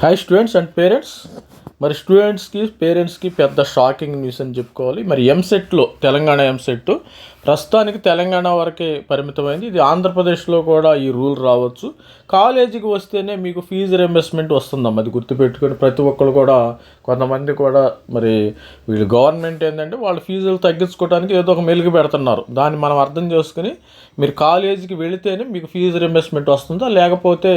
Hi students and parents మరి స్టూడెంట్స్కి పేరెంట్స్కి పెద్ద షాకింగ్ న్యూస్ అని చెప్పుకోవాలి. మరి ఎంసెట్లో తెలంగాణ ఎంసెట్ ప్రస్తుతానికి తెలంగాణ వరకే పరిమితమైంది. ఇది ఆంధ్రప్రదేశ్లో కూడా ఈ రూల్ రావచ్చు. కాలేజీకి వస్తేనే మీకు ఫీజు రింబర్స్మెంట్ వస్తుందమ్మా. అది గుర్తుపెట్టుకొని ప్రతి ఒక్కరు కూడా కొంతమంది కూడా మరి వీళ్ళు గవర్నమెంట్ ఏంటంటే వాళ్ళ ఫీజులు తగ్గించుకోవడానికి ఏదో ఒక మెలుగు పెడుతున్నారు. దాన్ని మనం అర్థం చేసుకుని మీరు కాలేజీకి వెళితేనే మీకు ఫీజు రింబర్స్మెంట్ వస్తుందా? లేకపోతే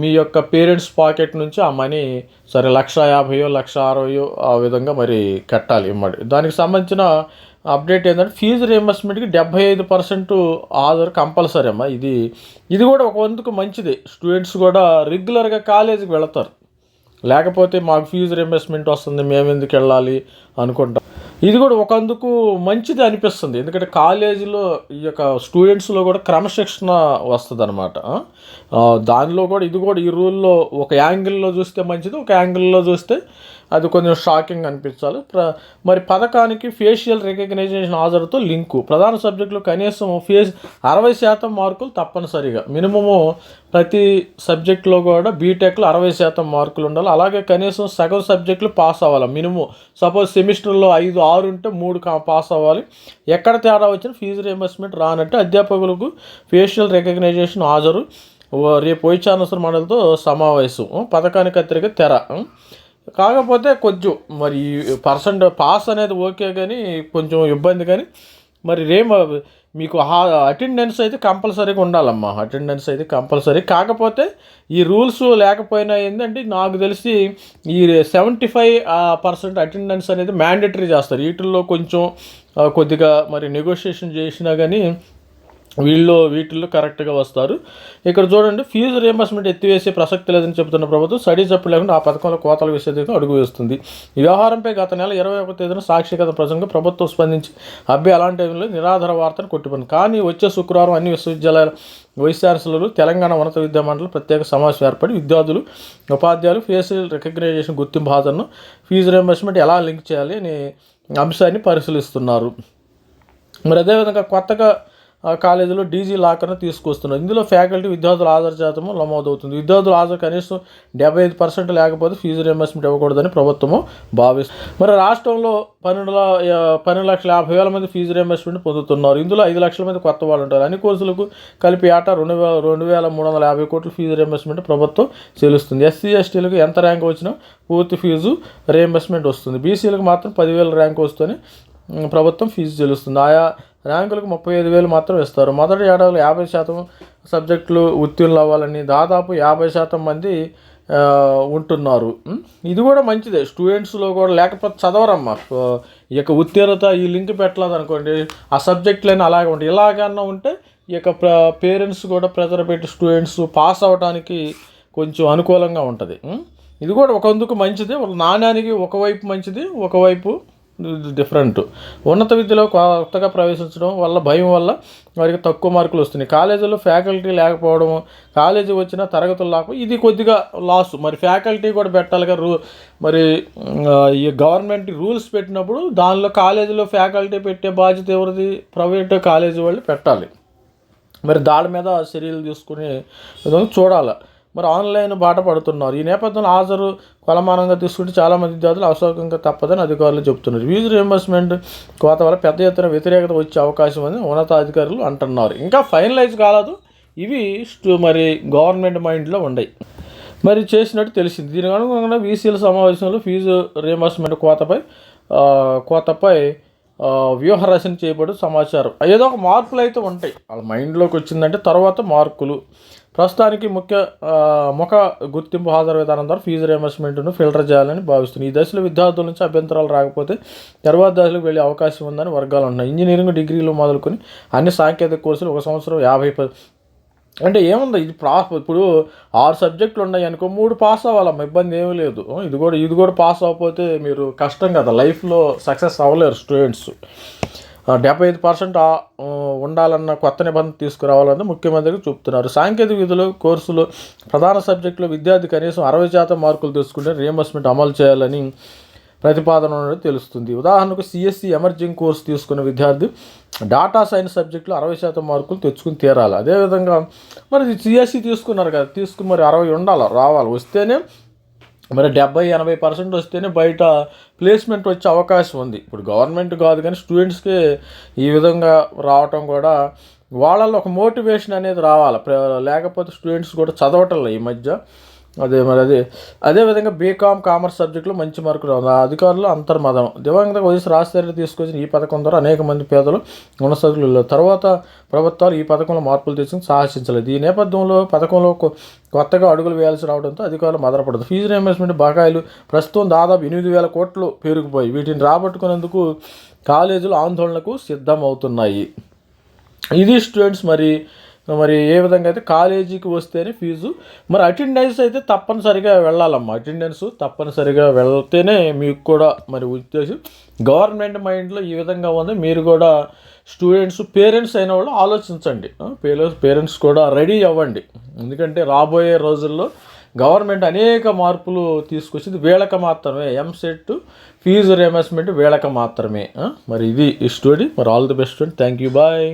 మీ యొక్క పేరెంట్స్ పాకెట్ నుంచి ఆ మనీ సరే లక్ష యాభైయో లక్ష అరవయో ఆ విధంగా మరి కట్టాలి ఇమ్మడి. దానికి సంబంధించిన అప్డేట్ ఏంటంటే ఫీజు రియంబర్స్మెంట్కి డెబ్బై ఐదు పర్సెంట్ ఆధార్ కంపల్సరీ అమ్మా. ఇది ఇది కూడా ఒక వంతుకు మంచిది. స్టూడెంట్స్ కూడా రెగ్యులర్గా కాలేజీకి వెళతారు. లేకపోతే మాకు ఫీజు రింబర్స్మెంట్ వస్తుంది మేము ఎందుకు వెళ్ళాలి అనుకుంటాం. ఇది కూడా ఒకందుకు మంచిది అనిపిస్తుంది. ఎందుకంటే కాలేజీలో ఈ యొక్క స్టూడెంట్స్లో కూడా క్రమశిక్షణ వస్తుంది అనమాట దానిలో కూడా ఇది కూడా ఈ రూల్లో ఒక యాంగిల్లో చూస్తే మంచిది ఒక యాంగిల్లో చూస్తే అది కొంచెం షాకింగ్ అనిపించాలి. ప్ర మరి పథకానికి ఫేషియల్ రికగ్నైజేషన్ ఆధార్తో లింకు ప్రధాన సబ్జెక్టులు కనీసం ఫేస్ అరవై శాతం మార్కులు తప్పనిసరిగా. మినిమము ప్రతి సబ్జెక్టులో కూడా బీటెక్లో అరవై శాతం మార్కులు ఉండాలి. అలాగే కనీసం సగం సబ్జెక్టులు పాస్ అవ్వాలి. మినిమం సపోజ్ సెమిస్టర్లో ఐదు ఆరు ఉంటే మూడు కా పాస్ అవ్వాలి. ఎక్కడ తేడా వచ్చినా ఫీజు రియంబర్స్మెంట్ రానట్టు అధ్యాపకులకు ఫేషియల్ రికగ్నైజేషన్ హాజరు రేపు వైచానసర్ మండలితో సమావేశం. పథకానికి అత్తిరిగా తెర. కాకపోతే కొంచెం మరి పర్సెంట్ పాస్ అనేది ఓకే కానీ కొంచెం ఇబ్బంది కానీ మరి రేమ మీకు అటెండెన్స్ అయితే కంపల్సరీగా ఉండాలమ్మా. అటెండెన్స్ అయితే కంపల్సరీ. కాకపోతే ఈ రూల్స్ లేకపోయినా ఏంటంటే నాకు తెలిసి ఈ సెవెంటీ ఫైవ్ పర్సెంట్ అటెండెన్స్ అనేది మ్యాండేటరీ చేస్తారు. వీటిల్లో కొంచెం కొద్దిగా మరి నెగోషియేషన్ చేసినా కానీ వీళ్ళు వీటిల్లో కరెక్ట్గా వస్తారు. ఇక్కడ చూడండి ఫీజు రియంబర్స్మెంట్ ఎత్తివేసే ప్రసక్తి లేదని చెబుతున్న ప్రభుత్వం స్టడీ చెప్పు లేకుండా ఆ పథకంలో కోతలు వేసేందుకు అడుగు వేస్తుంది. ఈ వ్యవహారంపై గత నెల ఇరవై ఒక తేదీన సాక్షిగత ప్రసంగం ప్రభుత్వం స్పందించి అబ్బాయి అలాంటి టైంలో నిరాధార వార్తను కొట్టిపోయింది. కానీ వచ్చే శుక్రవారం అన్ని విశ్వవిద్యాలయాల వైస్ ఛాన్సలర్లు తెలంగాణ ఉన్నత విద్యా మండలి ప్రత్యేక సమావేశం ఏర్పడి విద్యార్థులు ఉపాధ్యాయులు ఫేషియల్ రికగ్నైజేషన్ గుర్తింపు హాజరును ఫీజు రియంబర్స్మెంట్ ఎలా లింక్ చేయాలి అనే అంశాన్ని పరిశీలిస్తున్నారు. మరి అదేవిధంగా కొత్తగా కాలేజీలో డీజీ లాకర్ను తీసుకొస్తున్నారు. ఇందులో ఫ్యాకల్టీ విద్యార్థుల హాజరు శాతము నమోదవుతుంది. విద్యార్థుల హాజరు కనీసం డెబ్బై ఐదు పర్సెంట్ లేకపోతే ఫీజు రియంబర్స్మెంట్ ఇవ్వకూడదని ప్రభుత్వము భావిస్తుంది. మరి రాష్ట్రంలో పన్నెండు పన్నెండు లక్షల యాభై వేల మంది ఫీజు రియంబర్స్మెంట్ పొందుతున్నారు. ఇందులో ఐదు లక్షల మంది కొత్త వాళ్ళు ఉంటారు. అన్ని కోర్సులకు కలిపి ఏటా రెండు వేల రెండు వేల మూడు వందల యాభై కోట్ల ఫీజు రియంబర్స్మెంట్ ప్రభుత్వం చెల్లిస్తుంది. ఎస్సీ ఎస్టీలకు ఎంత ర్యాంక్ వచ్చినా పూర్తి ఫీజు రియంబర్స్మెంట్ వస్తుంది. బీసీలకు మాత్రం పదివేల ర్యాంక్ వస్తూనే ప్రభుత్వం ఫీజు చెల్లిస్తుంది. ఆయా ర్యాంకులకు ముప్పై ఐదు వేలు మాత్రం ఇస్తారు. మొదటి ఏడాదిలో యాభై శాతం సబ్జెక్టులు ఉత్తీర్ణులు అవ్వాలని దాదాపు యాభై శాతం మంది ఉంటున్నారు. ఇది కూడా మంచిదే. స్టూడెంట్స్లో కూడా లేకపోతే చదవరమ్మా. ఈ యొక్క ఉత్తీర్ణత ఈ లింక్ పెట్టలేదు అనుకోండి ఆ సబ్జెక్టులన్నీ అలాగే ఉంటాయి. ఇలాగన్నా ఉంటే ఈ యొక్క పేరెంట్స్ కూడా ప్రెజర్ పెట్టి స్టూడెంట్స్ పాస్ అవ్వడానికి కొంచెం అనుకూలంగా ఉంటుంది. ఇది కూడా ఒకందుకు మంచిది. ఒక నాణ్యానికి ఒకవైపు మంచిది ఒకవైపు డిఫరెంట్ ఉన్నత విద్యలో కొత్తగా ప్రవేశించడం వల్ల భయం వల్ల వారికి తక్కువ మార్కులు వస్తున్నాయి. కాలేజీలో ఫ్యాకల్టీ లేకపోవడం కాలేజీ వచ్చిన తరగతులు లేకపో ఇది కొద్దిగా లాస్ మరి ఫ్యాకల్టీ కూడా పెట్టాలిగా రూ మరి ఈ గవర్నమెంట్ రూల్స్ పెట్టినప్పుడు దానిలో కాలేజీలో ఫ్యాకల్టీ పెట్టే బాధ్యత ఎవరిది? ప్రైవేట్ కాలేజీ వాళ్ళు పెట్టాలి. మరి దాడి మీద చర్యలు తీసుకుని చూడాలి. మరి ఆన్లైన్ బాట పడుతున్నారు. ఈ నేపథ్యంలో హాజరు కొలమానంగా తీసుకుంటే చాలామంది విద్యార్థులు అవసరంగా తప్పదని అధికారులు చెబుతున్నారు. ఫీజు రియంబర్స్మెంట్ కోత వల్ల పెద్ద ఎత్తున వ్యతిరేకత వచ్చే అవకాశం అని ఉన్నతాధికారులు అంటున్నారు. ఇంకా ఫైనలైజ్ కాలేదు. ఇవి మరి గవర్నమెంట్ మైండ్లో ఉన్నాయి మరి చేసినట్టు తెలిసింది. దీనికి అనుగుణంగా వీసీల సమావేశంలో ఫీజు రియంబర్స్మెంట్ కోతపై కోతపై వ్యూహరచన చేయబడి సమాచారం. ఏదో ఒక మార్పులు అయితే ఉంటాయి. వాళ్ళ మైండ్లోకి వచ్చిందంటే తర్వాత మార్కులు ప్రస్తుతానికి ముఖ్య ముఖ గుర్తింపు హాజరు విధానం ద్వారా ఫీజు రియంబర్స్మెంట్ను ఫిల్టర్ చేయాలని భావిస్తుంది ఈ దశలో విద్యార్థుల నుంచి అభ్యంతరాలు రాకపోతే తర్వాత దశలకు వెళ్ళే అవకాశం ఉందని వర్గాలు ఉన్నాయి ఇంజనీరింగ్ డిగ్రీలు మొదలుకొని అన్ని సాంకేతిక కోర్సులు ఒక సంవత్సరం యాభై అంటే ఏముంది? ఇది ప్రా ఇప్పుడు ఆరు సబ్జెక్టులు ఉన్నాయి అనుకో మూడు పాస్ అవ్వాలమ్మ ఇబ్బంది ఏమీ లేదు. ఇది కూడా ఇది కూడా పాస్ అవ్వకపోతే మీరు కష్టం కదా లైఫ్లో సక్సెస్ అవ్వలేరు స్టూడెంట్స్. డెబ్బై ఐదు పర్సెంట్ ఉండాలన్న కొత్త నిబంధన తీసుకురావాలని ముఖ్యమంత్రికి చెప్తున్నారు. సాంకేతిక విధులు కోర్సులు ప్రధాన సబ్జెక్టులో విద్యార్థి కనీసం అరవై శాతం మార్కులు తీసుకుంటే రియంబర్స్మెంట్ అమలు చేయాలని ప్రతిపాదన ఉన్నది తెలుస్తుంది. ఉదాహరణకు సిఎస్సి ఎమర్జింగ్ కోర్స్ తీసుకున్న విద్యార్థి డాటా సైన్స్ సబ్జెక్టులో అరవై శాతం మార్కులు తెచ్చుకుని తీరాలి. అదేవిధంగా మరి సిఎస్సి తీసుకున్నారు కదా తీసుకుని మరి అరవై ఉండాలి రావాలి? వస్తేనే మరి డెబ్బై ఎనభై పర్సెంట్ వస్తేనే బయట ప్లేస్మెంట్ వచ్చే అవకాశం ఉంది. ఇప్పుడు గవర్నమెంట్ కాదు కానీ స్టూడెంట్స్కి ఈ విధంగా రావటం కూడా వాళ్ళల్లో ఒక మోటివేషన్ అనేది రావాలి. లేకపోతే స్టూడెంట్స్ కూడా చదవటం లేదు ఈ మధ్య. అదే మరి అదే. అదేవిధంగా బీకామ్ కామర్స్ సబ్జెక్టులో మంచి మార్కులు రావాలి. అధికారులు అంతర్మదం. దివంగత వైఎస్ రాజశేఖర తీసుకొచ్చిన ఈ పథకం ద్వారా అనేక మంది పేదలు ఉన్నతలు తర్వాత ప్రభుత్వాలు ఈ పథకంలో మార్పులు తీసుకుని సాహసించలేదు. ఈ నేపథ్యంలో పథకంలో కొత్తగా అడుగులు వేయాల్సి రావడంతో అధికారులు మదనపడదు. ఫీజు రియంబర్స్మెంట్ బకాయిలు ప్రస్తుతం దాదాపు ఎనిమిది వేల కోట్లు పేరుకుపోయి వీటిని రాబట్టుకునేందుకు కాలేజీలు ఆందోళనకు సిద్ధమవుతున్నాయి. ఇది స్టూడెంట్స్ మరి మరి ఏ విధంగా అయితే కాలేజీకి వస్తేనే ఫీజు. మరి అటెండెన్స్ అయితే తప్పనిసరిగా వెళ్ళాలమ్మా. అటెండెన్స్ తప్పనిసరిగా వెళ్తేనే మీకు కూడా మరి ఉద్దేశం. గవర్నమెంట్ మైండ్లో ఈ విధంగా ఉంది. మీరు కూడా స్టూడెంట్స్ పేరెంట్స్ అయిన వాళ్ళు ఆలోచించండి. పేరెంట్స్ పేరెంట్స్ కూడా రెడీ అవ్వండి. ఎందుకంటే రాబోయే రోజుల్లో గవర్నమెంట్ అనేక మార్పులు తీసుకొచ్చింది. వేళక మాత్రమే. ఎంసెట్ ఫీజు రియంబర్స్మెంట్ వేళక మాత్రమే. మరి ఇది ఈ స్టోరీ. మరి all the best thank you bye.